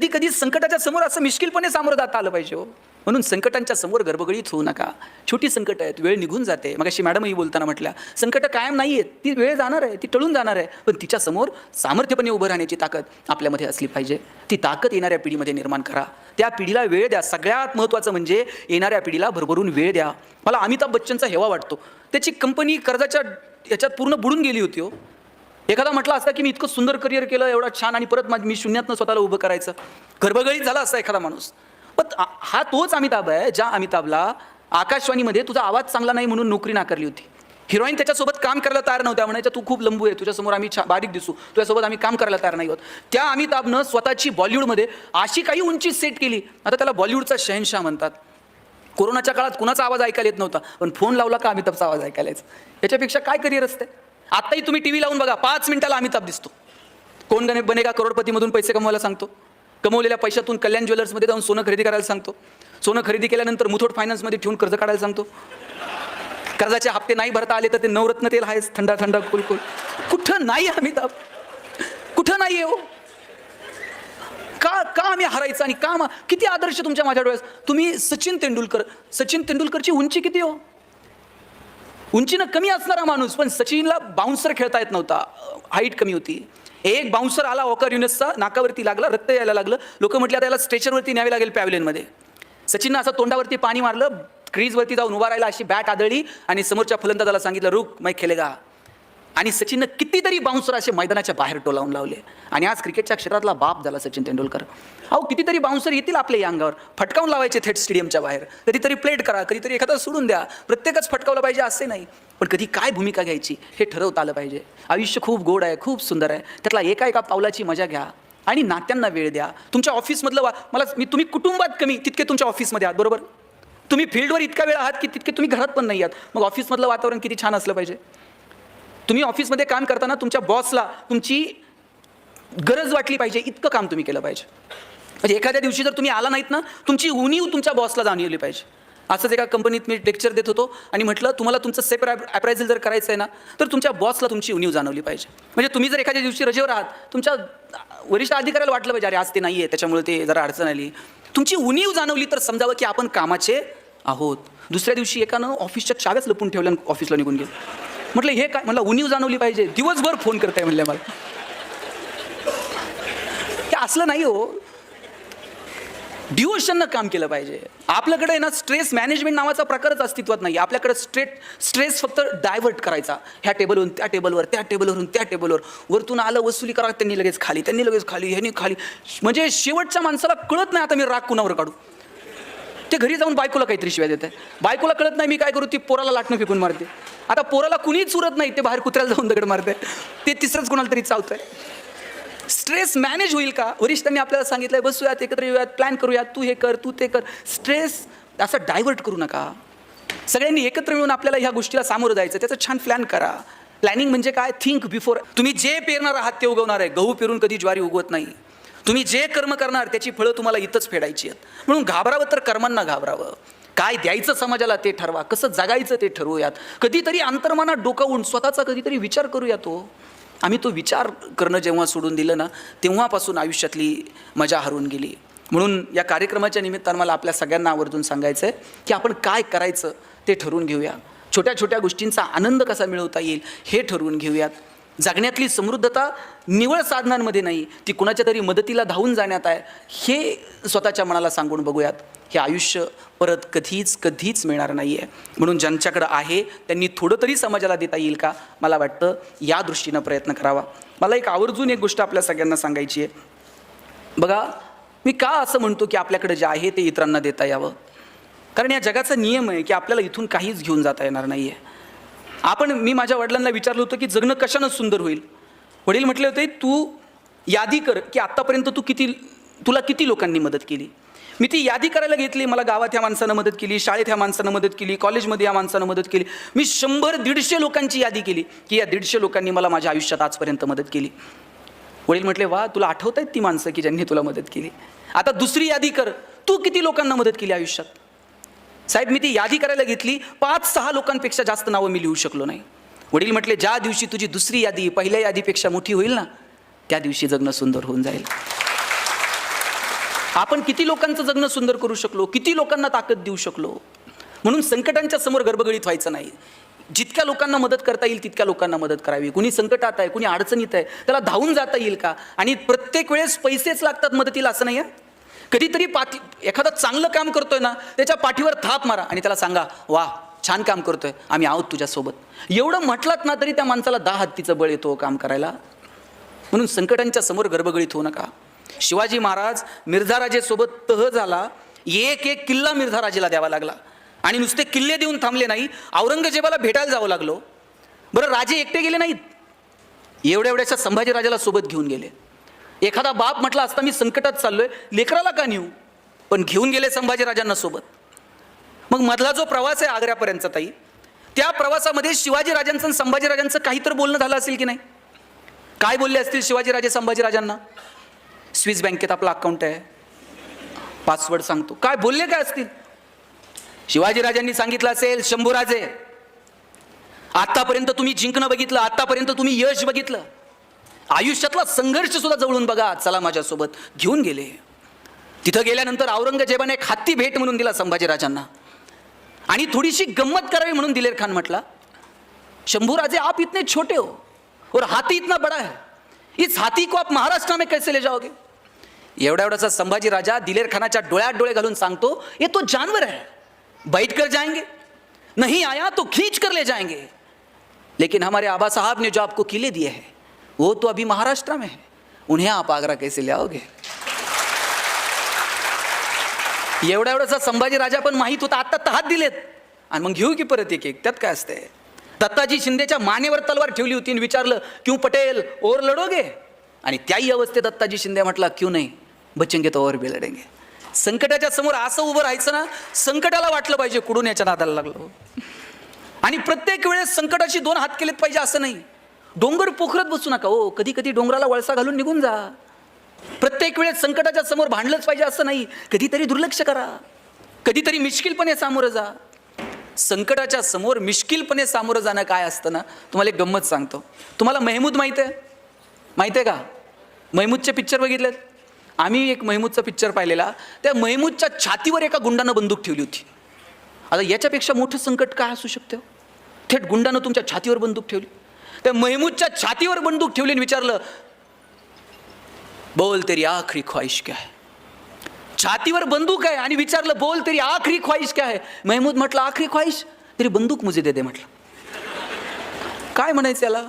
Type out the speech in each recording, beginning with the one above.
कधी कधी संकटाच्या समोर असं मिश्किलपणे सामोरं जाता आलं पाहिजे हो. म्हणून संकटांच्या समोर गर्भगडीत होऊ नका. छोटी संकट आहेत वेळ निघून जाते. मग अशी मॅडमही बोलताना म्हटल्या संकट कायम नाही आहेत ती वेळ जाणार आहे ती टळून जाणार आहे. पण तिच्या समोर सामर्थ्यपणे उभं राहण्याची ताकद आपल्यामध्ये असली पाहिजे. ती ताकद येणाऱ्या पिढीमध्ये निर्माण करा. त्या पिढीला वेळ द्या. सगळ्यात महत्त्वाचं म्हणजे येणाऱ्या पिढीला भरभरून वेळ द्या. मला अमिताभ बच्चनचा हेवा वाटतो. त्याची कंपनी कर्जाच्या याच्यात पूर्ण बुडून गेली होती हो. एखादा म्हटला असता की मी इतकं सुंदर करिअर केलं एवढा छान आणि परत मी शून्यातनं स्वतःला उभं करायचं. गर्भगळीत झाला असता एखादा माणूस. पण हा तोच अमिताभ आहे ज्या अमिताभला आकाशवाणीमध्ये तुझा आवाज चांगला नाही म्हणून नोकरी नाकारली होती. हिरोईन त्याच्यासोबत काम करायला तयार नव्हत्या म्हणायच्या तू खूप लंबू आहे तुझ्यासमोर आम्ही छा बारीक दिसू. तुझ्यासोबत आम्ही काम करायला तयार नाही होत त्या अमिताभनं स्वतःची बॉलिवूडमध्ये अशी काही उंची सेट केली. आता त्याला बॉलिवूडचा शहनशाह म्हणतात. कोरोनाच्या काळात कुणाचा आवाज ऐकायला येत नव्हता पण फोन लावला का अमिताभचा आवाज ऐकायला यायचा? याच्यापेक्षा काय करिअर असते आत्ताही तुम्ही टी व्ही लावून बघा पाच मिनिटाला अमिताभ दिसतो. कोण गणे बनेगा करोडपतीमधून पैसे कमवायला सांगतो. कमवलेल्या पैशातून कल्याण ज्वेलर्समध्ये जाऊन सोनं खरेदी करायला सांगतो. सोनं खरेदी केल्यानंतर मुथोट फायनान्समध्ये ठेवून कर्ज काढायला सांगतो. कर्जाचे हप्ते नाही भरता आले तर ते नवरत्न तेल आहेच थंडा थंडा कुलकुल कुठं नाही आहे अमिताभ? कुठं नाही आहे हो? का का आम्ही हरायचं आणि का किती आदर्श तुमच्या माझ्या डोळ्यात तुम्ही सचिन तेंडुलकर सचिन तेंडुलकरची उंची किती हो? उंचीनं कमी असणारा माणूस पण सचिनला बाउन्सर खेळता येत नव्हता. हाईट कमी होती. एक बाउन्सर आला वॉकर युनिसचा नाकावरती लागला रक्त यायला लागलं. लोक म्हटलं आता याला स्ट्रेचरवरती न्यावे लागेल पॅव्हलियनमध्ये सचिननं असं तोंडावरती पाणी मारलं क्रीजवरती जाऊन उभा राहिला अशी बॅट आदळली आणि समोरच्या फलंदाजाला सांगितलं रुक मै खेळेगा आणि सचिननं कितीतरी बाउन्सर असे मैदानाच्या बाहेर टोलावून लावले. आणि आज क्रिकेटच्या क्षेत्रातला बाप झाला सचिन तेंडुलकर. अहो कितीतरी बाउन्सर येतील आपल्या या अंगावर. फटकावून लावायचे थेट स्टेडियमच्या बाहेर. कधीतरी प्लेट करा कधीतरी एखादा सोडून द्या. प्रत्येकच फटकावलं पाहिजे असे नाही. पण कधी काय भूमिका घ्यायची हे ठरवता आलं पाहिजे. आयुष्य खूप गोड आहे खूप सुंदर आहे. त्यातला एका एका पावलाची मजा घ्या. आणि नात्यांना वेळ द्या. तुमच्या ऑफिसमधलं वा मला मी तुम्ही कुटुंबात कमी तितके तुमच्या ऑफिसमध्ये आहात बरोबर? तुम्ही फील्डवर इतका वेळ आहात की तितके तुम्ही घरात पण नाही आहात. मग ऑफिसमधलं वातावरण किती छान असलं पाहिजे. तुम्ही ऑफिसमध्ये काम करताना तुमच्या बॉसला तुमची गरज वाटली पाहिजे इतकं काम तुम्ही केलं पाहिजे. म्हणजे एखाद्या दिवशी जर तुम्ही आला नाहीत ना तुमची उणीव तुमच्या बॉसला जाणवली पाहिजे. असंच एका कंपनीत मी लेक्चर देत होतो आणि म्हटलं तुम्हाला तुमचं सेप ॲप्रायझल जर करायचं आहे ना तर तुमच्या बॉसला तुमची उणीव जाणवली पाहिजे. म्हणजे तुम्ही जर एखाद्या दिवशी रजेवर आहात तुमच्या वरिष्ठ अधिकाऱ्याला वाटलं पाहिजे अरे आज ते नाही आहे त्याच्यामुळे ते जरा अडचण आली. तुमची उणीव जाणवली तर समजावं की आपण कामाचे आहोत. दुसऱ्या दिवशी एकानं ऑफिसच्या चाव्याच लपून ठेवल्या ऑफिसला निघून गेलं. म्हटलं हे काय? म्हटलं उणीव जाणवली पाहिजे. दिवसभर फोन करताय म्हणले मला. हे असलं नाही हो. डिवोशननं काम केलं पाहिजे. आपल्याकडे ना स्ट्रेस मॅनेजमेंट नावाचा प्रकारच अस्तित्वात नाही आपल्याकडे स्ट्रेट स्ट्रेस फक्त डायव्हर्ट करायचा. ह्या टेबलवरून त्या टेबलवर त्या टेबलवरून त्या टेबलवर. वरतून आलं वसुली करा त्यांनी लगेच खाली त्यांनी लगेच खाली ह्यांनी खाली. म्हणजे शेवटच्या माणसाला कळत नाही आता मी राग कुणावर काढू. ते घरी जाऊन बायकोला काहीतरी शिवाय देत आहे बायकोला कळत नाही मी काय करू ती पोराला लाटणं फेकून मारते. आता पोराला कुणीच उरत नाही ते बाहेर कुत्र्याला जाऊन दगड मारते ते तिसरंच कुणाला तरी चावतंय. स्ट्रेस मॅनेज होईल का? वरिष्ठांनी आपल्याला सांगितलंय बसूयात एकत्र येऊयात प्लॅन करूयात तू हे कर तू ते कर. स्ट्रेस असं डायव्हर्ट करू नका. सगळ्यांनी एकत्र मिळून आपल्याला ह्या गोष्टीला सामोरं जायचं त्याचं छान प्लॅन करा. प्लॅनिंग म्हणजे काय? थिंक बिफोर तुम्ही जे पेरणार आहात ते उगवणार आहे. गहू पेरून कधी ज्वारी उगवत नाही. तुम्ही जे कर्म करणार त्याची फळं तुम्हाला इथंच फेडायची आहेत. म्हणून घाबरावं तर कर्मांना घाबरावं. काय द्यायचं समाजाला ते ठरवा कसं जगायचं ते ठरवूयात. कधीतरी अंतर्मनात डोकावून स्वतःचा कधीतरी विचार करूया तो हो. आम्ही तो विचार करणं जेव्हा सोडून दिलं ना तेव्हापासून आयुष्यातली मजा हरवून गेली. म्हणून या कार्यक्रमाच्या निमित्तानं मला आपल्या सगळ्यांना आवर्जून सांगायचं आहे की आपण काय करायचं ते ठरवून घेऊया. छोट्या छोट्या गोष्टींचा आनंद कसा मिळवता येईल हे ठरवून घेऊयात. जगण्यातली समृद्धता निवळ साधनांमध्ये नाही ती कुणाच्या तरी मदतीला धावून जाण्यात आहे हे स्वतःच्या मनाला सांगून बघूयात. हे आयुष्य परत कधीच कधीच मिळणार नाही आहे म्हणून ज्यांच्याकडं आहे त्यांनी थोडं तरी समाजाला देता येईल का? मला वाटतं या दृष्टीनं प्रयत्न करावा. मला एक आवर्जून एक गोष्ट आपल्या सगळ्यांना सांगायची आहे. बघा मी का असं म्हणतो की आपल्याकडे जे आहे ते इतरांना देता यावं? कारण या जगाचा नियम आहे की आपल्याला इथून काहीच घेऊन जाता येणार नाही आहे आपण मी माझ्या वडिलांना विचारलं होतं की जगणं कशानं सुंदर होईल? वडील म्हटले होते तू यादी कर की आत्तापर्यंत तू किती तुला किती लोकांनी मदत केली? मी ती यादी करायला घेतली मला गावात ह्या माणसानं मदत केली शाळेत ह्या माणसानं मदत केली कॉलेजमध्ये या माणसानं मदत केली. मी शंभर दीडशे लोकांची यादी केली की या दीडशे लोकांनी मला माझ्या आयुष्यात आजपर्यंत मदत केली. वडील म्हटले वा तुला आठवत आहेत ती माणसं की ज्यांनी तुला मदत केली? आता दुसरी यादी कर. तू किती लोकांना मदत केली आयुष्यात? साहेब मी ती यादी करायला घेतली. पाच सहा लोकांपेक्षा जास्त नावं मी लिहू शकलो नाही. वडील म्हटले ज्या दिवशी तुझी दुसरी यादी पहिल्या यादीपेक्षा मोठी होईल ना त्या दिवशी जगणं सुंदर होऊन जाईल. आपण किती लोकांचं जगणं सुंदर करू शकलो किती लोकांना ताकद देऊ शकलो म्हणून संकटांच्या समोर गर्भगळीत व्हायचं नाही. जितक्या लोकांना मदत करता येईल तितक्या लोकांना मदत करावी. कुणी संकटात आहे कुणी अडचणीत आहे त्याला धावून जाता येईल का? आणि प्रत्येक वेळेस पैसेच लागतात मदतीला असं नाही आहे? कधीतरी पाठी एखादं चांगलं काम करतोय ना त्याच्या पाठीवर थाप मारा आणि त्याला सांगा वा छान काम करतोय आम्ही आहोत तुझ्यासोबत. एवढं म्हटलात ना तरी त्या माणसाला दहा हत्तीचं बळ येतो हो काम करायला. म्हणून संकटांच्या समोर गर्भगळीत होऊ नका. शिवाजी महाराज मिर्झाराजेसोबत तह झाला एक एक किल्ला मिर्झाराजेला द्यावा लागला. आणि नुसते किल्ले देऊन थांबले नाही औरंगजेबाला भेटायला जावं लागलो. बरं राजे एकटे गेले नाहीत. एवढ्या एवढ्याशा संभाजीराजाला सोबत घेऊन गेले. एखादा बाप म्हटला असता मी संकटात चाललोय लेकराला का नेऊ? पण घेऊन गेले संभाजीराजांना सोबत. मग मधला जो प्रवास आहे आग्र्यापर्यंतचा ताई त्या प्रवासामध्ये शिवाजीराजांचं आणि संभाजीराजांचं काही तर बोलणं झालं असेल की नाही? काय बोलले असतील शिवाजीराजे संभाजीराजांना स्विस बँकेत आपला अकाउंट आहे. पासवर्ड सांगतो. काय बोलले काय असतील? शिवाजीराजांनी सांगितलं असेल शंभूराजे आत्तापर्यंत तुम्ही जिंकणं बघितलं आत्तापर्यंत तुम्ही यश बघितलं आयुष्यातला संघर्ष सुद्धा जवळून बघा. चला माझ्यासोबत घेऊन गेले. तिथं गेल्यानंतर औरंगजेबाने एक हत्ती भेट म्हणून दिला संभाजीराजांना. आणि थोडीशी गंमत करावी म्हणून दिलेर खान म्हटला शंभूराजे आप इतने छोटे हो और हाथी इतना बड़ा है. इस हाथी को आप महाराष्ट्र में कैसे ले जाओगे? एवढा एवढाचा संभाजी राजा दिलेर खानाच्या डोळ्यात डोळे घालून सांगतो ये तो जानवर है. बैठ कर जाएंगे. नहीं आया तो खींच कर ले जाएंगे. लेकिन हमारे आबा साहब ने जो आपको किले दिए हैं वो तो अभी महाराष्ट्र में है। उन्हें आप आगरा कैसे ले आओगे एवढा एवढासा संभाजी राजा पण माहीत होता आत्ता तर हात दिलेत. आणि मग घेऊ की परत एक एक त्यात काय असतंय? दत्ताजी शिंदेच्या मानेवर तलवार ठेवली होती आणि विचारलं क्यू पटेल ओर लढोगे? आणि त्याही अवस्थेत दत्ताजी शिंदे म्हटला क्यू नाही बच्चंगे तो ओर बी लढेंगे संकटाच्या समोर असं उभं राहायचं ना संकटाला वाटलं पाहिजे कुडून याच्या नादाला लागलो. आणि प्रत्येक वेळेस संकटाशी दोन हात केलेत पाहिजे असं नाही. डोंगर पोखरत बसू नका हो. कधी कधी डोंगराला वळसा घालून निघून जा. प्रत्येक वेळेस संकटाच्या समोर भांडलंच पाहिजे असं नाही. कधीतरी दुर्लक्ष करा. कधीतरी मिश्किलपणे सामोरं जा. संकटाच्या समोर मिश्किलपणे सामोरं जाणं काय असतं ना तुम्हाला एक गंमत सांगतो. तुम्हाला महमूद माहीत आहे? माहीत आहे का? महमूदचे पिक्चर बघितलेत? आम्ही एक महमूदचा पिक्चर पाहिलेला. त्या महमूदच्या छातीवर एका गुंडानं बंदूक ठेवली होती. आता याच्यापेक्षा मोठं संकट काय असू शकतं? थेट गुंडानं तुमच्या छातीवर बंदूक ठेवली. त्या महमूदच्या छातीवर बंदूक ठेवली आणि विचारलं बोल तरी आखरी ख्वाहिश काय छातीवर बंदूक आहे आणि विचारलं बोल तरी आखरी ख्वाहिश काय महमूद म्हटलं आखरी ख्वाहिश? तरी बंदूक मुझे दे दे म्हटलं. काय म्हणायचं याला?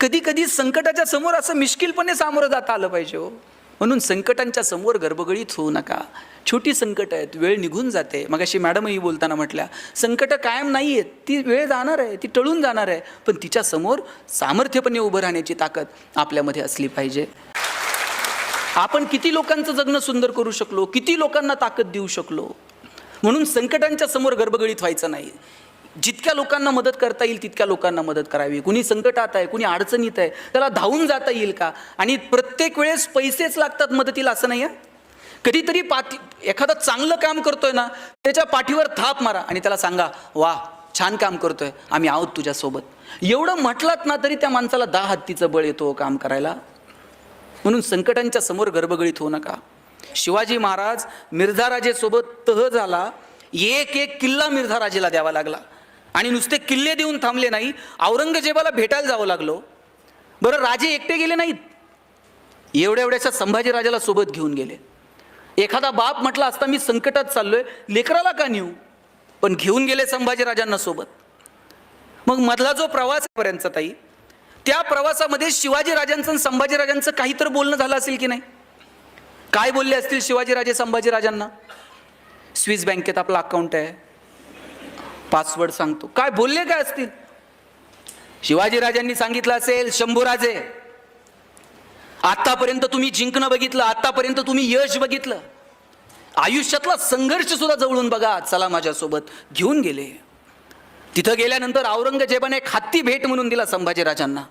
कधी कधी संकटाच्या समोर असं मिश्किलपणे सामोरं जाता आलं पाहिजे हो. म्हणून संकटांच्या समोर गर्भगळीत होऊ नका. छोटी संकट आहेत वेळ निघून जाते. मग अशी मॅडमही बोलताना म्हटल्या संकटं कायम नाही आहेत ती वेळ जाणार आहे ती टळून जाणार आहे. पण तिच्या समोर सामर्थ्यपणे उभं राहण्याची ताकद आपल्यामध्ये असली पाहिजे. आपण किती लोकांचं जगणं सुंदर करू शकलो? किती लोकांना ताकद देऊ शकलो? म्हणून संकटांच्या समोर गर्भगळीत व्हायचं नाही. जितक्या लोकांना मदत करता येईल तितक्या लोकांना मदत करावी. कुणी संकटात आहे कुणी अडचणीत आहे त्याला धावून जाता येईल का? आणि प्रत्येक वेळेस पैसेच लागतात मदतीला असं नाही आहे? कधीतरी पाठी एखादं चांगलं काम करतोय ना त्याच्या पाठीवर थाप मारा आणि त्याला सांगा वा छान काम करतोय आम्ही आहोत तुझ्यासोबत. एवढं म्हटलात ना तरी त्या माणसाला दहा हत्तीचं बळ येतो हो काम करायला. म्हणून संकटांच्या समोर गर्भगळीत होऊ नका. शिवाजी महाराज मिर्झाराजेसोबत तह झाला. एक एक किल्ला मिर्झाराजेला द्यावा लागला. आणि नुसते किल्ले देऊन थांबले नाही औरंगजेबाला भेटायला जावं लागलो. बरं राजे एकटे गेले नाहीत. एवढ्या एवढ्याशा संभाजीराजाला सोबत घेऊन गेले. एखादा बाप म्हटला असता मी संकटात चाललोय लेकराला का नेऊ? पण घेऊन गेले संभाजीराजांना सोबत. मग मधला जो प्रवास पर्यंतचा ताई त्या प्रवासामध्ये शिवाजीराजांचं आणि संभाजीराजांचं काही तर बोलणं झालं असेल की नाही? काय बोलले असतील शिवाजीराजे संभाजीराजांना स्विस बँकेत आपला अकाउंट आहे. पासवर्ड सांगतो. काय बोलले काय असतील? शिवाजीराजांनी सांगितलं असेल शंभूराजे आतापर्यंत तुम्ही जिंकणं बघितलं आतापर्यंत तुम्ही यश बघितलं. आयुष्यातला संघर्ष सुद्धा जवळून बघा. चला माझ्यासोबत घेऊन गेले. तिथं गेल्यानंतर औरंगजेबाने एक हत्ती भेट म्हणून दिला संभाजीराजांना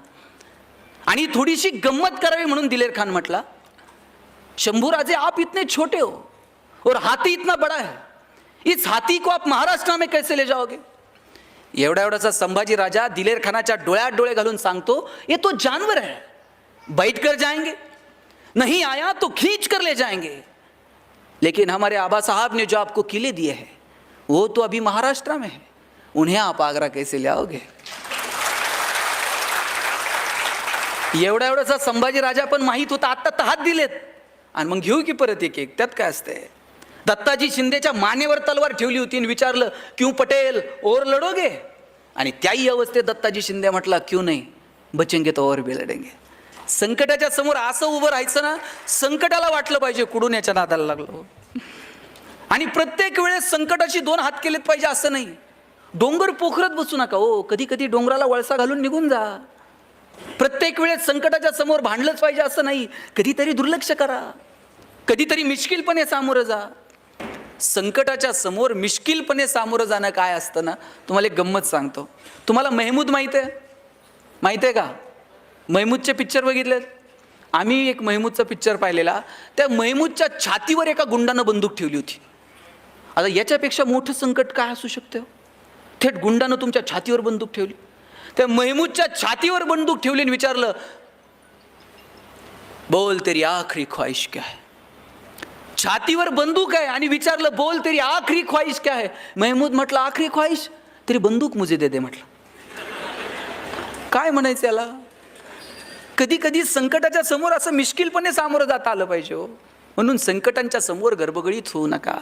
आणि थोडीशी गंमत करावी म्हणून दिलेर खान म्हटला शंभूराजे आप इतने छोटे हो. और हाथी इतना बड़ा है. इस हाथी को आप महाराष्ट्र में कैसे ले जाओगे? एवढा एवढाचा संभाजी राजा दिलेर खानाच्या डोळ्यात डोळे घालून सांगतो ये तो जानवर है बैठ कर जाएंगे नहीं आया तो खींच कर ले जाएंगे. लेकिन हमारे आबा साहब ने जो आपको किले दिए हैं वो तो अभी महाराष्ट्र में है। उन्हें आप आगरा कैसे ले आओगे? एवढा एवढासा संभाजी राजा पण माहीत होता आत्ता तर हात दिलेत. आणि मग घेऊ की परत एक एक त्यात काय असतंय? दत्ताजी शिंदेच्या मानेवर तलवार ठेवली होती आणि विचारलं क्यू पटेल ओर लढोगे आणि त्याही अवस्थेत दत्ताजी शिंदे म्हटला क्यू नाही बचेंगे तो ओर भी लढेंगे संकटाच्या समोर असं उभं राहायचं ना संकटाला वाटलं पाहिजे कुडून याच्या नादाला लागलो. आणि प्रत्येक वेळेस संकटाशी दोन हात केलेत पाहिजे असं नाही. डोंगर पोखरत बसू नका हो कधी कधी डोंगराला वळसा घालून निघून जा. प्रत्येक वेळेस संकटाच्या समोर भांडलंच पाहिजे असं नाही कधीतरी दुर्लक्ष करा. कधीतरी मिश्किलपणे सामोरं जा. संकटाच्या समोर मिश्किलपणे सामोरं जाणं काय असतं ना तुम्हाला एक गंमत सांगतो. तुम्हाला महमूद माहीत आहे? माहीत आहे का? महमूदचे पिक्चर बघितलेत? आम्ही एक महमूदचा पिक्चर पाहिलेला. त्या महमूदच्या छातीवर एका गुंडानं बंदूक ठेवली होती. आता याच्यापेक्षा मोठं संकट काय असू शकतं? थेट गुंडानं तुमच्या छातीवर बंदूक ठेवली. त्या महमूदच्या छातीवर बंदूक ठेवली आणि विचारलं बोल तेरी आखरी ख्वाहिश क्या है? छातीवर बंदूक आहे आणि विचारलं बोल तरी आखरी ख्वाहिश काय आहे महमूद म्हटलं आखरी ख्वाहिश? तरी बंदूक मुझे दे दे म्हटलं. काय म्हणायचं याला? कधी कधी संकटाच्या समोर असं मिश्किलपणे सामोरं जाता आलं पाहिजे हो. म्हणून संकटांच्या समोर गर्भगळीत होऊ नका.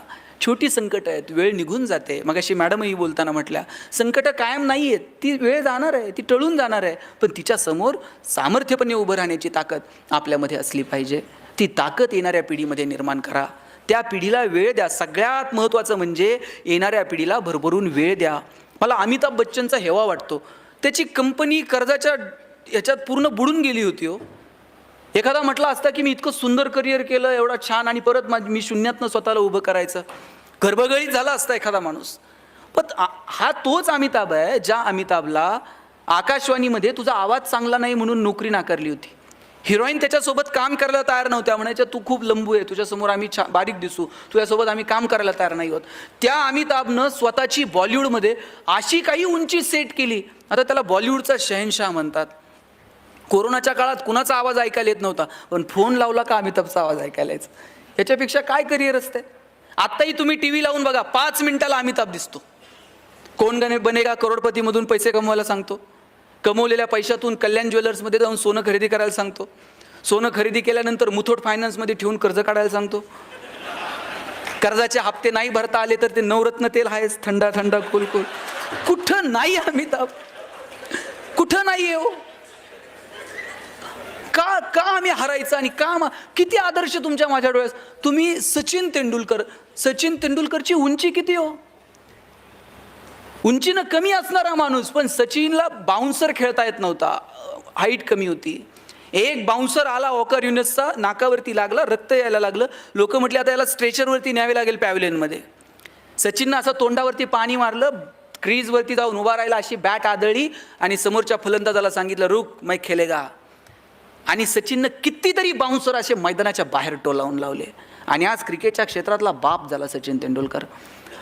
छोटी संकट आहेत वेळ निघून जाते. मग अशी मॅडमही बोलताना म्हटल्या संकटं कायम नाही आहेत ती वेळ जाणार आहे ती टळून जाणार आहे पण तिच्यासमोर सामर्थ्यपणे उभं राहण्याची ताकद आपल्यामध्ये असली पाहिजे. ती ताकद येणाऱ्या पिढीमध्ये निर्माण करा. त्या पिढीला वेळ द्या. सगळ्यात महत्त्वाचं म्हणजे येणाऱ्या पिढीला भरभरून वेळ द्या. मला अमिताभ बच्चनचा हेवा वाटतो. त्याची कंपनी कर्जाच्या याच्यात पूर्ण बुडून गेली होती हो. एखादा म्हटला असता की मी इतकं सुंदर करिअर केलं एवढा छान आणि परत मा मी शून्यातनं स्वतःला उभं करायचं. गर्भगळीत झाला असता एखादा माणूस. पण हा तोच अमिताभ आहे ज्या अमिताभला आकाशवाणीमध्ये तुझा आवाज चांगला नाही म्हणून नोकरी नाकारली होती. हिरोईन त्याच्यासोबत काम करायला तयार नव्हत्या म्हणायच्या तू खूप लंबू आहे तुझ्यासमोर आम्ही छा बारीक दिसू. तुझ्यासोबत आम्ही काम करायला तयार नाही होत त्या अमिताभनं स्वतःची बॉलिवूडमध्ये अशी काही उंची सेट केली. आता त्याला बॉलिवूडचा शहनशाह म्हणतात. कोरोनाच्या काळात कुणाचा आवाज ऐकायला येत नव्हता. पण फोन लावला का अमिताभचा आवाज ऐकायला यायचा? याच्यापेक्षा काय करिअर असते आत्ताही तुम्ही टी व्ही लावून बघा. पाच मिनिटाला अमिताभ दिसतो. कोण गणे बनेगा करोडपतीमधून पैसे कमवायला सांगतो. कमवलेल्या पैशातून कल्याण ज्वेलर्समध्ये जाऊन सोनं खरेदी करायला सांगतो. सोनं खरेदी केल्यानंतर मुथोट फायनान्समध्ये ठेवून कर्ज काढायला सांगतो. कर्जाचे हप्ते नाही भरता आले तर ते नवरत्न तेल आहेच थंडा थंडा कुल कुल कुठं नाही अमिताभ? कुठं नाही आहे हो? का का आम्ही हरायचं आणि का मा- किती आदर्श तुमच्या माझ्या डोळ्यात तुम्ही सचिन तेंडुलकर सचिन तेंडुलकरची उंची किती हो? उंचीनं कमी असणारा माणूस पण सचिनला बाउन्सर खेळता येत नव्हता. हाईट कमी होती. एक बाउन्सर आला ऑकर युनिसचा नाकावरती लागला रक्त यायला लागलं. लोक म्हटले आता याला स्ट्रेचरवरती न्यावे लागेल पॅव्हलियनमध्ये सचिननं असं तोंडावरती पाणी मारलं क्रीजवरती जाऊन उभा राहिला अशी बॅट आदळली आणि समोरच्या फलंदाजाला सांगितलं रुक मै खेलेगा आणि सचिननं कितीतरी बाउन्सर असे मैदानाच्या बाहेर टोलावून लावले. आणि आज क्रिकेटच्या क्षेत्रातला बाप झाला सचिन तेंडुलकर.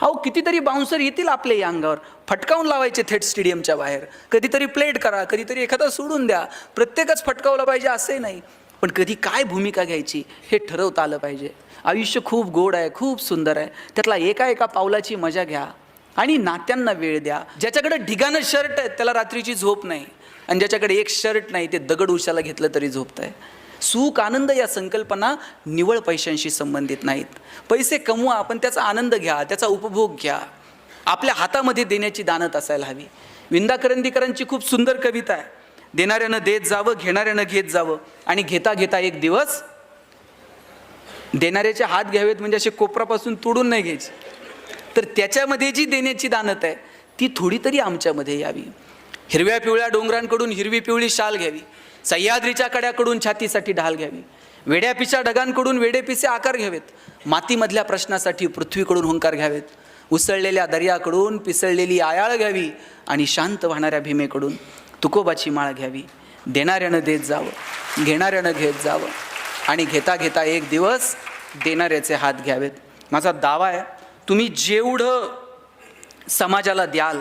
अहो कितीतरी बाउन्सर येतील आपल्या या अंगावर. फटकावून लावायचे थेट स्टेडियमच्या बाहेर. कधीतरी प्लेट करा कधीतरी एखादा सोडून द्या. प्रत्येकच फटकावलं पाहिजे असंही नाही. पण कधी काय भूमिका घ्यायची हे ठरवता आलं पाहिजे. आयुष्य खूप गोड आहे खूप सुंदर आहे. त्यातला एका एका पावलाची मजा घ्या. आणि नात्यांना वेळ द्या. ज्याच्याकडे ढिगाणं शर्ट आहे त्याला रात्रीची झोप नाही. आणि ज्याच्याकडे एक शर्ट नाही ते दगड उशाला घेतलं तरी झोपत आहे सुख आनंद या संकल्पना निवळ पैशांशी संबंधित नाहीत. पैसे कमवा आपण त्याचा आनंद घ्या त्याचा उपभोग घ्या. आपल्या हातामध्ये देण्याची दानत असायला हवी. विंदा करंदीकरांची खूप सुंदर कविता आहे. देणाऱ्यानं देत जावं घेणाऱ्यानं घेत जावं. आणि घेता घेता एक दिवस देणाऱ्याचे हात घ्यावेत म्हणजे असे कोपरापासून तोडून नाही घ्यायचे. तर त्याच्यामध्ये जी देण्याची दानत आहे ती थोडी तरी आमच्यामध्ये यावी. हिरव्या पिवळ्या डोंगरांकडून हिरवी पिवळी शाल घ्यावी. सह्याद्रीच्या कड्याकडून छातीसाठी ढाल घ्यावी. वेड्यापिच्या ढगांकडून वेडेपिसे आकार घ्यावेत. मातीमधल्या प्रश्नासाठी पृथ्वीकडून हुंकार घ्यावेत. उसळलेल्या दर्याकडून पिसळलेली आयाळ घ्यावी आणि शांत वाहणाऱ्या भीमेकडून तुकोबाची माळ घ्यावी. देणाऱ्यानं देत जावं. घेणाऱ्यानं घेत जावं. आणि घेता घेता एक दिवस देणाऱ्याचे हात घ्यावेत. माझा दावा आहे तुम्ही जेवढं समाजाला द्याल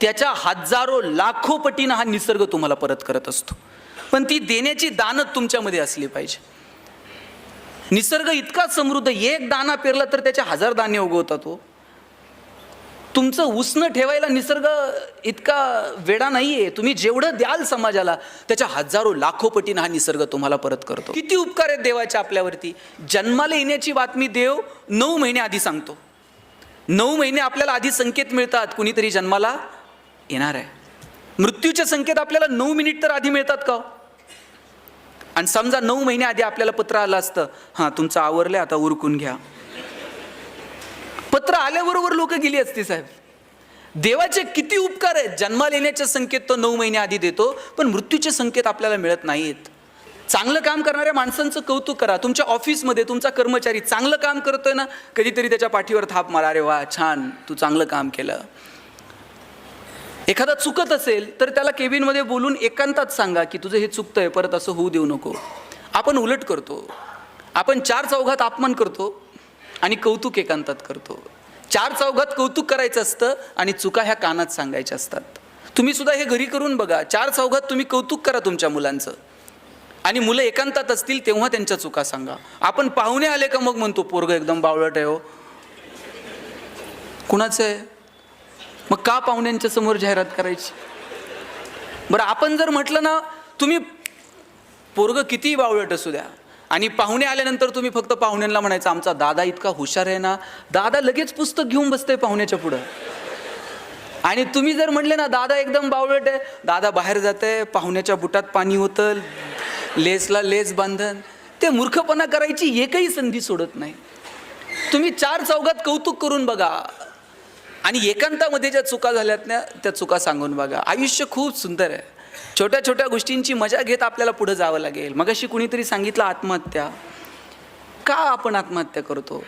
त्याच्या हजारो लाखो पटीनं हा निसर्ग तुम्हाला परत करत असतो. पण ती देण्याची दानत तुमच्यामध्ये असली पाहिजे. निसर्ग इतका समृद्ध एक दाना पेरला तर त्याचे हजार दाणे उगवतात तो तुमचं उष्ण ठेवायला निसर्ग इतका वेडा नाही आहे तुम्ही जेवढं द्याल समाजाला त्याच्या हजारो लाखो पटीनं हा निसर्ग तुम्हाला परत करतो. किती उपकार आहेत देवाच्या आपल्यावरती? जन्माला येण्याची बातमी देव नऊ महिने आधी सांगतो. नऊ महिने आपल्याला आधी संकेत मिळतात कुणीतरी जन्माला येणार आहे. मृत्यूचे संकेत आपल्याला नऊ मिनिट तर आधी मिळतात का हो? आणि समजा नऊ महिने आधी आपल्याला पत्र आलं असतं हां तुमचं आवरलंय आता उरकून घ्या. पत्र आल्याबरोबर लोक गेली असती साहेब. देवाचे किती उपकार आहेत. जन्माला येण्याचे संकेत तो नऊ महिने आधी देतो पण मृत्यूचे संकेत आपल्याला मिळत नाहीत. चांगलं काम करणाऱ्या माणसांचं कौतुक करा. तुमच्या ऑफिसमध्ये तुमचा कर्मचारी चांगलं काम करतोय ना कधीतरी त्याच्या पाठीवर थाप मारा. अरे वा छान तू चांगलं काम केलं. एखादा चुकत असेल तर त्याला केबिनमध्ये बोलून एकांतात सांगा की तुझं हे चुकतं आहे परत असं होऊ देऊ नको. आपण उलट करतो. आपण चार चौघात अपमान करतो आणि कौतुक एकांतात करतो. चार चौघात कौतुक करायचं असतं आणि चुका ह्या कानात सांगायच्या असतात. तुम्ही सुद्धा हे घरी करून बघा. चार चौघात तुम्ही कौतुक करा तुमच्या मुलांचं. आणि मुलं एकांतात असतील तेव्हा त्यांच्या चुका सांगा. आपण पाहुणे आले का मग म्हणतो पोरग एकदम बावळट आहे हो. कुणाचं आहे? मग का पाहुण्यांच्या समोर जाहिरात करायची? बरं आपण जर म्हटलं ना तुम्ही पोरग कितीही बावळट असू द्या आणि पाहुणे आल्यानंतर तुम्ही फक्त पाहुण्यांना म्हणायचं आमचा दादा इतका हुशार आहे ना दादा लगेच पुस्तक घेऊन बसतंय पाहुण्याच्या पुढं. आणि तुम्ही जर म्हणले ना दादा एकदम बावळट आहे दादा बाहेर जात आहे पाहुण्याच्या बुटात पाणी होतं लेसला लेस बांधन. ते मूर्खपणा करायची एकही संधी सोडत नाही. तुम्ही चार चौघात कौतुक करून बघा आणि एकांतामध्ये ज्या चुका झाल्यात ना त्या चुका सांगून बघा. आयुष्य खूप सुंदर आहे. छोट्या छोट्या गोष्टींची मजा घेत आपल्याला पुढे जावं लागेल. मगाशी कुणीतरी सांगितलं आत्महत्या. का आपण आत्महत्या करतो?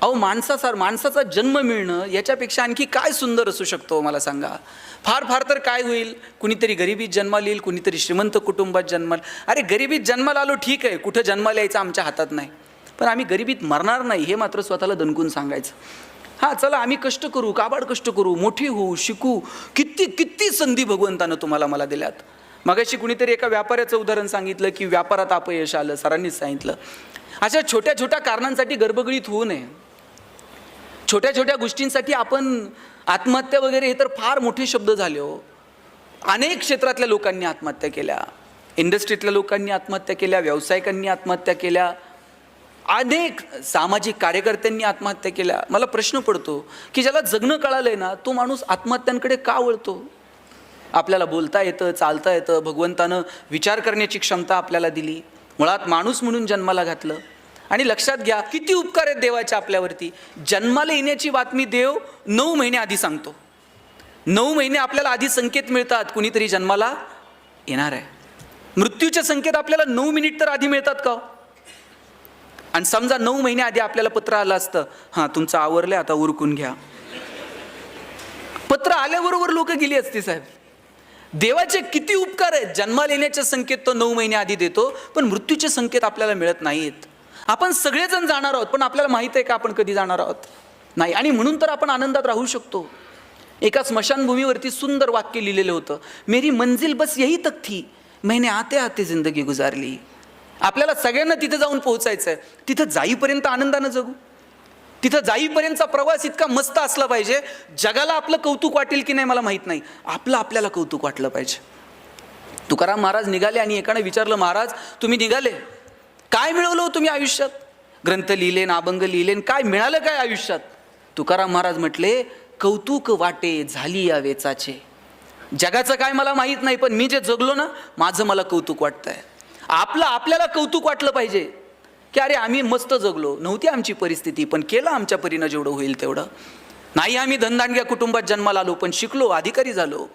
अहो माणसासार माणसाचा जन्म मिळणं याच्यापेक्षा आणखी काय सुंदर असू शकतो मला सांगा. फार फार तर काय होईल? कुणीतरी गरिबीत जन्माला येईल कुणीतरी श्रीमंत कुटुंबात जन्माल. अरे गरिबीत जन्माला आलो ठीक आहे. कुठं जन्माला यायचं आमच्या हातात नाही. पण आम्ही गरिबीत मरणार नाही हे मात्र स्वतःला दणकून सांगायचं. हां चला आम्ही कष्ट करू काबाड कष्ट करू मोठी होऊ शिकू. किती किती संधी भगवंतानं तुम्हाला मला दिल्यात. मगाशी कुणीतरी एका व्यापाऱ्याचं उदाहरण सांगितलं की व्यापारात अपयश आलं सरांनीच सांगितलं. अशा छोट्या छोट्या कारणांसाठी गर्भगडीत होऊ नये. छोट्या छोट्या गोष्टींसाठी आपण आत्महत्या वगैरे हे तर फार मोठे शब्द झाले हो. अनेक क्षेत्रातल्या लोकांनी आत्महत्या केल्या. इंडस्ट्रीतल्या लोकांनी आत्महत्या केल्या व्यावसायिकांनी आत्महत्या केल्या. अनेक सामाजिक कार्यकर्त्यांनी आत्महत्या केल्या. मला प्रश्न पडतो की ज्याला जगणं कळालंय ना तो माणूस आत्महत्यांकडे का वळतो? आपल्याला बोलता येतं चालता येतं भगवंतानं विचार करण्याची क्षमता आपल्याला दिली. मुळात माणूस म्हणून जन्माला घातलं. आणि लक्षात घ्या किती उपकार आहेत देवाच्या आपल्यावरती. जन्माला येण्याची बातमी देव नऊ महिने आधी सांगतो. नऊ महिने आपल्याला आधी संकेत मिळतात कुणीतरी जन्माला येणार आहे. मृत्यूचे संकेत आपल्याला नऊ मिनिट तर आधी मिळतात का हो? आणि समजा नऊ महिने आधी आपल्याला पत्र आलं असतं हां तुमचं आवरलं आता उरकून घ्या. पत्र आल्याबरोबर लोक गेली असती साहेब. देवाचे किती उपकार आहेत. जन्माला येण्याचे संकेत तो नऊ महिने आधी देतो पण मृत्यूचे संकेत आपल्याला मिळत नाहीत. आपण सगळेजण जाणार आहोत पण आपल्याला माहीत आहे का आपण कधी जाणार आहोत? नाही. आणि म्हणून तर आपण आनंदात राहू शकतो. एका स्मशानभूमीवरती सुंदर वाक्य लिहिलेलं होतं मेरी मंजिल बस यही तक थी. मैंने आते आते जिंदगी गुजारली. आपल्याला सगळ्यांना तिथं जाऊन पोहोचायचं आहे तिथं जाईपर्यंत आनंदानं जगू. तिथं जाईपर्यंतचा प्रवास इतका मस्त असला पाहिजे जगाला आपलं कौतुक वाटेल की नाही मला माहीत नाही. आपलं आपल्याला कौतुक वाटलं पाहिजे. तुकाराम महाराज निघाले आणि एकाने विचारलं महाराज तुम्ही निघाले. काय मिळवलं हो तुम्ही आयुष्यात? ग्रंथ लिहिले अभंग लिहिले काय मिळालं काय आयुष्यात? तुकाराम महाराज म्हटले कौतुक वाटे झाली या वेचाचे. जगाचं काय मला माहीत नाही पण मी जे जगलो ना माझं मला कौतुक वाटतंय. आपलं आपल्याला कौतुक वाटलं पाहिजे. की अरे आम्ही मस्त जगलो. नव्हती आमची परिस्थिती पण केलं आमच्या परीनं जेवढं होईल तेवढं. नाही आम्ही धनदांडग्या कुटुंबात जन्माला आलो पण शिकलो अधिकारी झालो.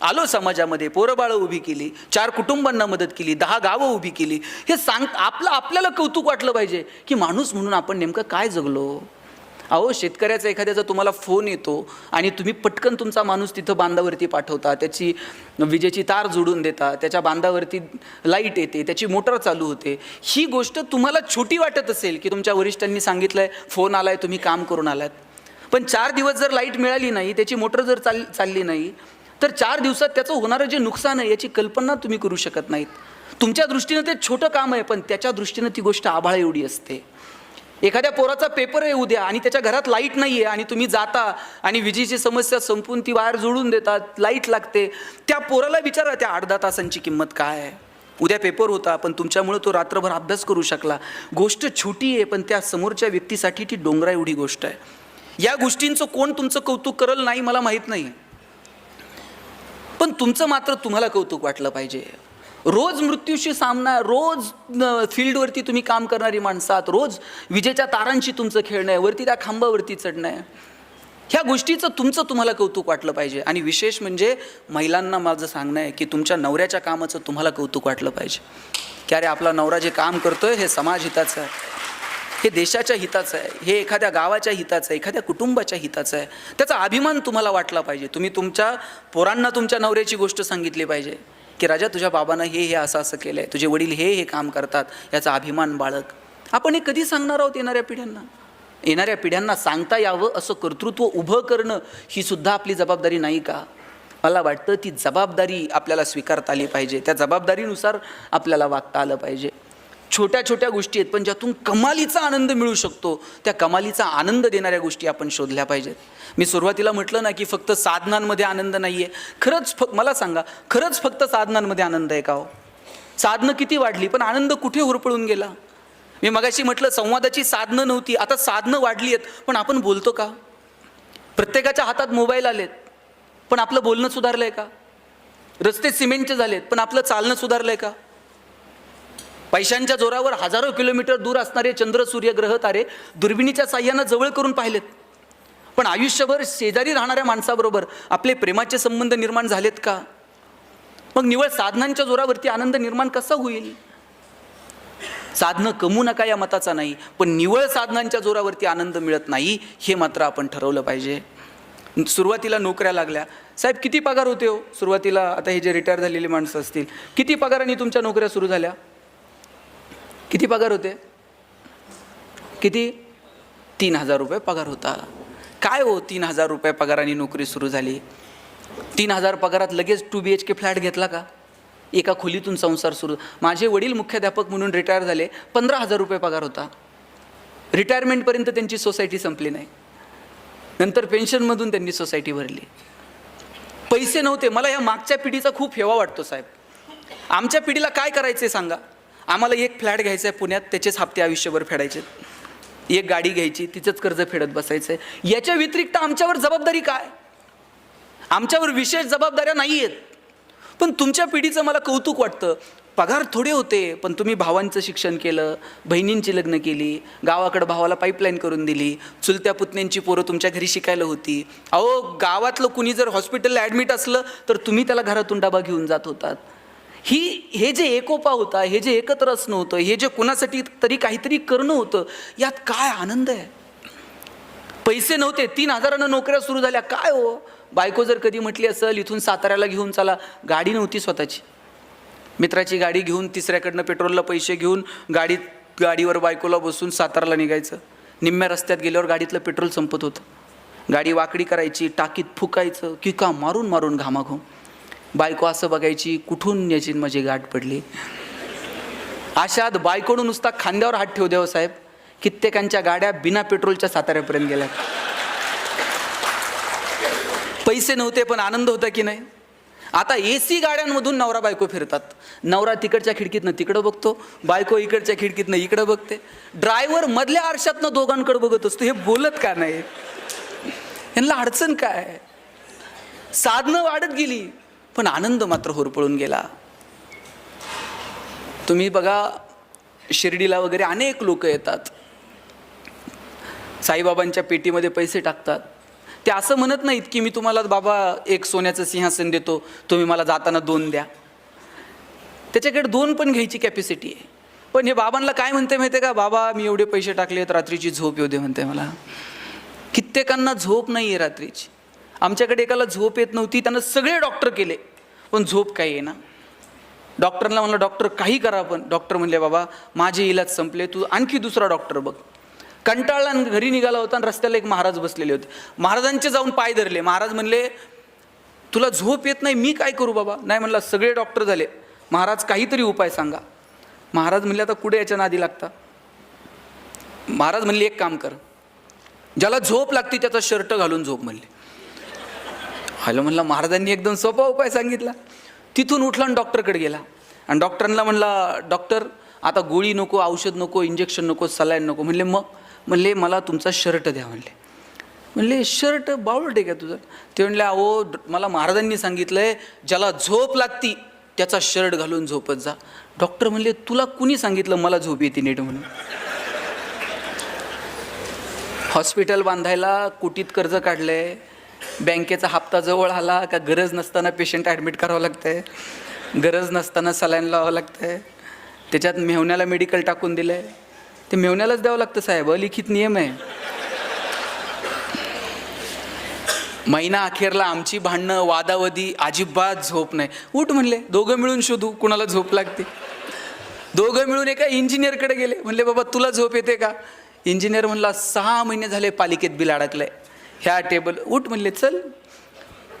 आलो समाजामध्ये पोरबाळं उभी केली चार कुटुंबांना मदत केली दहा गावं उभी केली. हे सांग आपलं आपल्याला कौतुक वाटलं पाहिजे की माणूस म्हणून आपण नेमकं काय जगलो? अहो शेतकऱ्याचा एखाद्याचा तुम्हाला फोन येतो आणि तुम्ही पटकन तुमचा माणूस तिथं बांधावरती पाठवता त्याची विजेची तार जोडून देता त्याच्या बांधावरती लाइट येते त्याची मोटर चालू होते ही गोष्ट तुम्हाला छोटी वाटत असेल की तुमच्या वरिष्ठांनी सांगितलंय फोन आलाय तुम्ही काम करून आलात. पण चार दिवस जर लाइट मिळाली नाही त्याची मोटर जर चाल चालली नाही तर चार दिवसात त्याचं होणारं जे नुकसान आहे याची कल्पना तुम्ही करू शकत नाहीत. तुमच्या दृष्टीनं ते छोटं काम आहे पण त्याच्या दृष्टीनं ती गोष्ट आभाळ एवढी असते. एखाद्या पोराचा पेपर आहे उद्या आणि त्याच्या घरात लाइट नाही आहे आणि तुम्ही जाता आणि विजेची समस्या संपून ती वायर जोडून देतात लाइट लागते. त्या पोराला विचारा त्या आठ दहा तासांची किंमत काय आहे? उद्या पेपर होता पण तुमच्यामुळे तो रात्रभर अभ्यास करू शकला. गोष्ट छोटी आहे पण त्या समोरच्या व्यक्तीसाठी ती डोंगरा एवढी गोष्ट आहे. या गोष्टींचं कोण तुमचं कौतुक करल नाही मला माहीत नाही. पण तुमचं मात्र तुम्हाला कौतुक वाटलं पाहिजे. रोज मृत्यूशी सामना रोज फील्डवरती तुम्ही काम करणारी माणसं आहात रोज विजेच्या तारांशी तुमचं खेळणं आहे वरती त्या खांबावरती चढणं आहे. ह्या गोष्टीचं तुमचं तुम्हाला कौतुक वाटलं पाहिजे. आणि विशेष म्हणजे महिलांना माझं सांगणं आहे की तुमच्या नवऱ्याच्या कामाचं तुम्हाला कौतुक वाटलं पाहिजे. की अरे आपला नवरा जे काम करतोय हे समाज हिताचं आहे. हे देशाच्या हिताचं आहे. हे एखाद्या गावाच्या हिताचं आहे एखाद्या कुटुंबाच्या हिताचं आहे. त्याचा अभिमान तुम्हाला वाटला पाहिजे. तुम्ही तुमच्या पोरांना तुमच्या नवऱ्याची गोष्ट सांगितली पाहिजे. की राजा तुझ्या बाबानं हे हे असं असं केलं आहे तुझे वडील हे हे काम करतात याचा अभिमान बाळग. आपण हे कधी सांगणार आहोत येणाऱ्या पिढ्यांना? येणाऱ्या पिढ्यांना सांगता यावं असं कर्तृत्व उभं करणं ही सुद्धा आपली जबाबदारी नाही का? मला वाटतं ती जबाबदारी आपल्याला स्वीकारता आली पाहिजे. त्या जबाबदारीनुसार आपल्याला वागता आलं पाहिजे. छोट्या छोट्या गोष्टी आहेत पण ज्यातून कमालीचा आनंद मिळू शकतो त्या कमालीचा आनंद देणाऱ्या गोष्टी आपण शोधल्या पाहिजेत. मी सुरुवातीला म्हटलं ना की फक्त साधनांमध्ये आनंद नाही आहे खरंच फ मला सांगा खरंच फक्त साधनांमध्ये आनंद आहे का हो? साधनं किती वाढली पण आनंद कुठे होरपळून गेला? मी मगाशी म्हटलं संवादाची साधनं नव्हती आता साधनं वाढली आहेत पण आपण बोलतो का? प्रत्येकाच्या हातात मोबाईल आलेत पण आपलं बोलणं सुधारलं आहे का? रस्ते सिमेंटचे झालेत पण आपलं चालणं सुधारलं आहे का? पैशांच्या जोरावर हजारो किलोमीटर दूर असणारे चंद्र सूर्य ग्रह तारे दुर्बिणीच्या साह्यानं जवळ करून पाहिलेत. पण आयुष्यभर शेजारी राहणाऱ्या माणसाबरोबर आपले प्रेमाचे संबंध निर्माण झालेत का? मग निवळ साधनांच्या जोरावरती आनंद निर्माण कसा होईल? साधनं कमू नका या मताचा नाही पण निवळ साधनांच्या जोरावरती आनंद मिळत नाही हे मात्र आपण ठरवलं पाहिजे. सुरुवातीला नोकऱ्या लागल्या. साहेब किती पगार होते हो? सुरुवातीला आता हे जे रिटायर झालेले माणसं असतील किती पगाराने तुमच्या नोकऱ्या सुरू झाल्या? किती पगार होते? किती? तीन हजार रुपये पगार होता. काय हो तीन हजार रुपये पगाराने नोकरी सुरू झाली? तीन हजार पगारात लगेच two B H K flat घेतला का? एका खोलीतून संसार सुरू. माझे वडील मुख्याध्यापक म्हणून रिटायर झाले. पंधरा हजार रुपये पगार होता. रिटायरमेंटपर्यंत त्यांची सोसायटी संपली नाही. नंतर पेन्शनमधून त्यांनी सोसायटी भरली. पैसे नव्हते. मला या मागच्या पिढीचा खूप हेवा वाटतो साहेब. आमच्या पिढीला काय करायचं आहे सांगा? आम्हाला एक फ्लॅट घ्यायचा आहे पुण्यात त्याचेच हप्ते आयुष्यभर फेडायचे एक गाडी घ्यायची तिचंच कर्ज फेडत बसायचं आहे याच्या व्यतिरिक्त आमच्यावर जबाबदारी काय? आमच्यावर विशेष जबाबदाऱ्या नाही आहेत पण तुमच्या पिढीचं मला कौतुक वाटतं. पगार थोडे होते पण तुम्ही भावांचं शिक्षण केलं बहिणींची लग्न केली गावाकडं भावाला पाईपलाईन करून दिली चुलत्या पुतण्यांची पोरं तुमच्या घरी शिकायला होती. अहो गावातलं कुणी जर हॉस्पिटलला ॲडमिट असलं तर तुम्ही त्याला घरातून डबा घेऊन जात होतात. ही हे जे एकोपा होता हे जे एकत्र असणं होतं हे जे कुणासाठी तरी काहीतरी करणं होतं यात काय आनंद आहे? पैसे नव्हते तीन हजारानं नोकऱ्या सुरू झाल्या. काय हो? बायको जर कधी म्हटली असेल इथून साताऱ्याला घेऊन चला. गाडी नव्हती स्वतःची. मित्राची गाडी घेऊन तिसऱ्याकडनं पेट्रोलला पैसे घेऊन गाडीत गाडीवर बायकोला बसून साताराला निघायचं. निम्म्या रस्त्यात गेल्यावर गाडीतलं पेट्रोल संपत होतं. गाडी वाकडी करायची टाकीत फुकायचं की का मारून मारून घामाघूम. बायको असं बघायची कुठून याची माझी गाठ पडली? अशात बायकोनं नुसता खांद्यावर हात ठेवू द्यावं साहेब. कित्येकांच्या गाड्या बिना पेट्रोलच्या साताऱ्यापर्यंत गेल्या. पैसे नव्हते पण आनंद होता की नाही? आता ए सी गाड्यांमधून नवरा बायको फिरतात. नवरा तिकडच्या खिडकीतनं तिकडं बघतो बायको इकडच्या खिडकीतनं इकडं बघते. ड्रायव्हर मधल्या आरशातनं दोघांकडे बघत असतो हे बोलत का नाही? यांना अडचण काय? साधनं वाढत गेली. पण आनंद मात्र होरपळून गेला. तुम्ही बघा शिर्डीला वगैरे अनेक लोक येतात. साईबाबांच्या पेटीमध्ये पैसे टाकतात. ते असं म्हणत नाहीत की मी तुम्हाला बाबा एक सोन्याचं सिंहासन देतो तुम्ही मला जाताना दोन द्या. त्याच्याकडे दोन पण घ्यायची कॅपॅसिटी आहे. पण हे बाबांना काय म्हणते माहिती आहे का? बाबा मी एवढे पैसे टाकले आहेत रात्रीची झोप येऊ दे म्हणते मला. कित्येकांना झोप नाही आहे रात्रीची. आमच्याकडे एकाला झोप येत नव्हती त्यानं सगळे डॉक्टर केले. पण झोप काही ना डॉक्टरला म्हणलं डॉक्टर काही करा पण. डॉक्टर म्हणले बाबा माझे इलाज संपले तू आणखी दुसरा डॉक्टर बघ. कंटाळला आणि घरी निघाला होता आणि रस्त्याला एक महाराज बसलेले होते. महाराजांचे जाऊन पाय धरले. महाराज म्हणले तुला झोप येत नाही मी काय करू बाबा? नाही म्हणला सगळे डॉक्टर झाले. महाराज काहीतरी उपाय सांगा. महाराज म्हणले आता कुठे याच्या नादी लागता? महाराज म्हणले एक काम कर. ज्याला झोप लागते त्याचा शर्ट घालून झोप म्हणले. हॅलो म्हणला महाराजांनी एकदम सोपा उपाय सांगितला. तिथून उठला आणि डॉक्टरकडे गेला. आणि डॉक्टरांना म्हणला डॉक्टर आता गोळी नको औषध नको इंजेक्शन नको सलाईन नको. म्हणले मग? म्हणले मला तुमचा शर्ट द्या. म्हणले. म्हणले शर्ट बावळट आहे का तुझं? ते म्हणले अहो मला महाराजांनी सांगितलंय ज्याला झोप लागती त्याचा शर्ट घालून झोपत जा. डॉक्टर म्हणले तुला कुणी सांगितलं मला झोप येते नीट म्हणून? हॉस्पिटल बांधायला कुटीत कर्ज काढलंय. बँकेचा हप्ता जवळ आला का गरज नसताना पेशंट ॲडमिट करावं लागतंय. गरज नसताना सलाईन लावावं लागतंय. त्याच्यात मेहण्याला मेडिकल टाकून दिलंय. ते मेहण्यालाच द्यावं लागतं साहेब अलिखित नियम आहे. महिना अखेरला आमची भांडणं वादावदी अजिबात झोप नाही. उठ म्हणले दोघं मिळून शोधू कुणाला झोप लागते. दोघं मिळून एका इंजिनियरकडे गेले. म्हणले बाबा तुला झोप येते का? इंजिनियर म्हणला सहा महिने झाले पालिकेत बिल अडकलंय ह्या टेबल उठ म्हणले चल.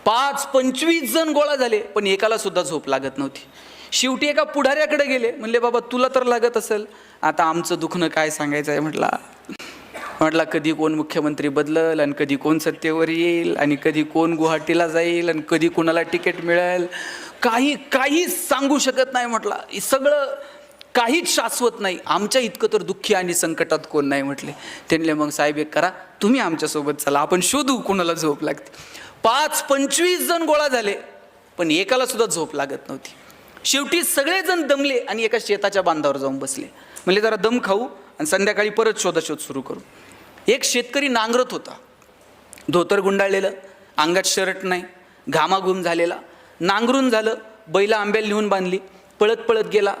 पाच पंचवीस जण गोळा झाले पण एकाला सुद्धा झोप लागत नव्हती. शेवटी एका पुढाऱ्याकडे गेले. म्हणले बाबा तुला तर लागत असेल. आता आमचं दुखणं काय सांगायचं आहे म्हटला. म्हटला कधी कोण मुख्यमंत्री बदलल आणि कधी कोण सत्तेवर येईल आणि कधी कोण गुवाहाटीला जाईल आणि कधी कोणाला तिकीट मिळेल? काही काहीच सांगू शकत नाही म्हटला. सगळं काहीच शाश्वत नाही. आमच्या इतकं तर दुःखी आणि संकटात कोण नाही म्हटले. त्यांनी मग साहेब एक करा. तुम्ही आमच्यासोबत चला. आपण शोधू कोणाला झोप लागते. पाच पंचवीस जण गोळा झाले पण एकाला सुद्धा झोप लागत नव्हती. शेवटी सगळेजण दमले आणि एका शेताच्या बांधावर जाऊन बसले. म्हणजे जरा दम खाऊ आणि संध्याकाळी परत शोधाशोध सुरू करू. एक शेतकरी नांगरत होता. धोतर गुंडाळलेलं अंगात शर्ट नाही घामाघूम झालेला. नांगरून झालं बैला आंब्याला लिहून बांधली. पळत पळत गेला.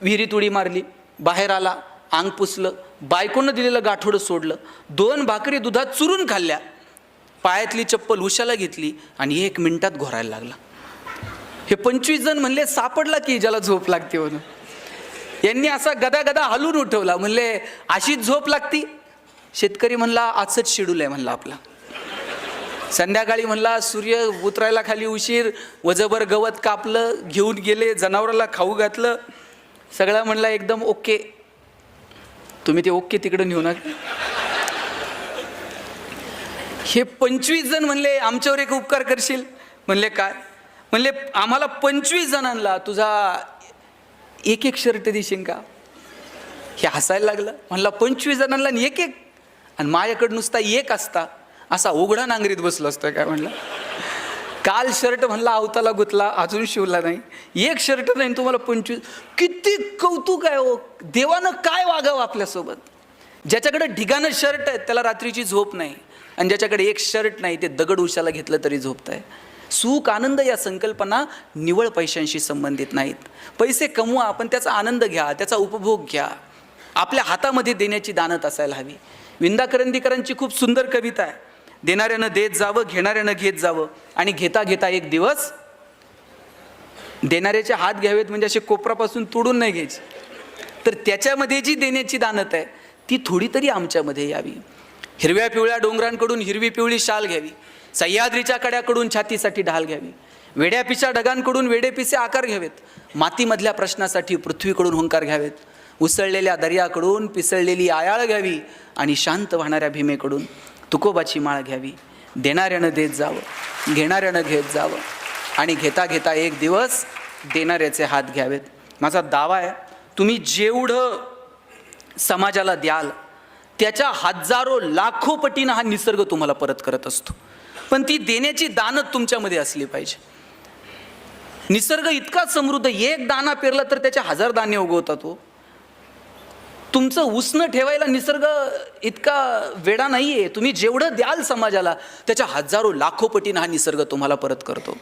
विहिरीत उडी मारली बाहेर आला अंग पुसलं बायकोनं दिलेलं गाठोडं सोडलं दोन भाकरी दुधात चुरून खाल्ल्या. पायातली चप्पल उशाला घेतली आणि एक मिनिटात घोरायला लागला. हे पंचवीस जण म्हणले सापडला की ज्याला झोप लागते म्हणून. यांनी असा गदा गदा हलून उठवला म्हणले अशीच झोप लागती? शेतकरी म्हणला आजच शेड्यूल आहे म्हणला आपला. संध्याकाळी म्हणला सूर्य उतरायला खाली उशीर वजभर गवत कापलं घेऊन गेले जनावराला खाऊ घातलं सगळा म्हणला एकदम ओके. तुम्ही ते ओके तिकडं नेऊ नका हे पंचवीस जण म्हणले आमच्यावर एक उपकार करशील. म्हणले काय? म्हणले आम्हाला पंचवीस जणांना तुझा एक एक शर्ट देशील का? हे हसायला लागलं. म्हणला पंचवीस जणांना आणि एक एक. आणि माझ्याकडे नुसता एक असता. असा उघडा नांगरीत बसलो असतोय काय म्हणलं? काल शर्ट म्हणला अवताला गुतला अजून शिवला नाही. एक शर्ट नाही तुम्हाला पंचवीस किती कौतुक आहे हो. देवानं काय वागावं आपल्यासोबत? ज्याच्याकडे ढिगानं शर्ट आहे त्याला रात्रीची झोप नाही. आणि ज्याच्याकडे एक शर्ट नाही ते दगड उशाला घेतलं तरी झोपत आहे सुख आनंद या संकल्पना निवळ पैशांशी संबंधित नाहीत. पैसे कमवा आपण त्याचा आनंद घ्या त्याचा उपभोग घ्या. आपल्या हातामध्ये देण्याची दानत असायला हवी. विंदा करंदीकरांची खूप सुंदर कविता आहे. देणाऱ्यानं देत जावं घेणाऱ्यानं घेत जावं. आणि घेता घेता एक दिवस देणाऱ्याचे हात घ्यावेत म्हणजे असे कोपरापासून तोडून नाही घ्यायचे. तर त्याच्यामध्ये जी देण्याची दानत आहे ती थोडी तरी आमच्यामध्ये यावी. हिरव्या पिवळ्या डोंगरांकडून हिरवी पिवळी शाल घ्यावी. सह्याद्रीच्या कड्याकडून छातीसाठी ढाल घ्यावी. वेड्यापिच्या ढगांकडून वेडेपिसे आकार घ्यावेत. मातीमधल्या प्रश्नासाठी पृथ्वीकडून हुंकार घ्यावेत. उसळलेल्या दर्याकडून पिसळलेली आयाळ घ्यावी आणि शांत वाहणाऱ्या भीमेकडून. तुकोबाची माळ घ्यावी. देणाऱ्यानं देत जावं. घेणाऱ्यानं घेत जावं. आणि घेता घेता एक दिवस देणाऱ्याचे हात घ्यावेत. माझा दावा आहे तुम्ही जेवढं समाजाला द्याल त्याच्या हजारो लाखो पटीनं हा निसर्ग तुम्हाला परत करत असतो. पण ती देण्याची दानत तुमच्यामध्ये असली पाहिजे. निसर्ग इतका समृद्ध एक दाना पेरला तर त्याचे हजार दाणे उगवतात हो. तुमचं उसणं ठेवायला निसर्ग इतका वेडा नाही आहे तुम्ही जेवढं द्याल समाजाला त्याच्या हजारो लाखो पटीनं हा निसर्ग तुम्हाला परत करतो.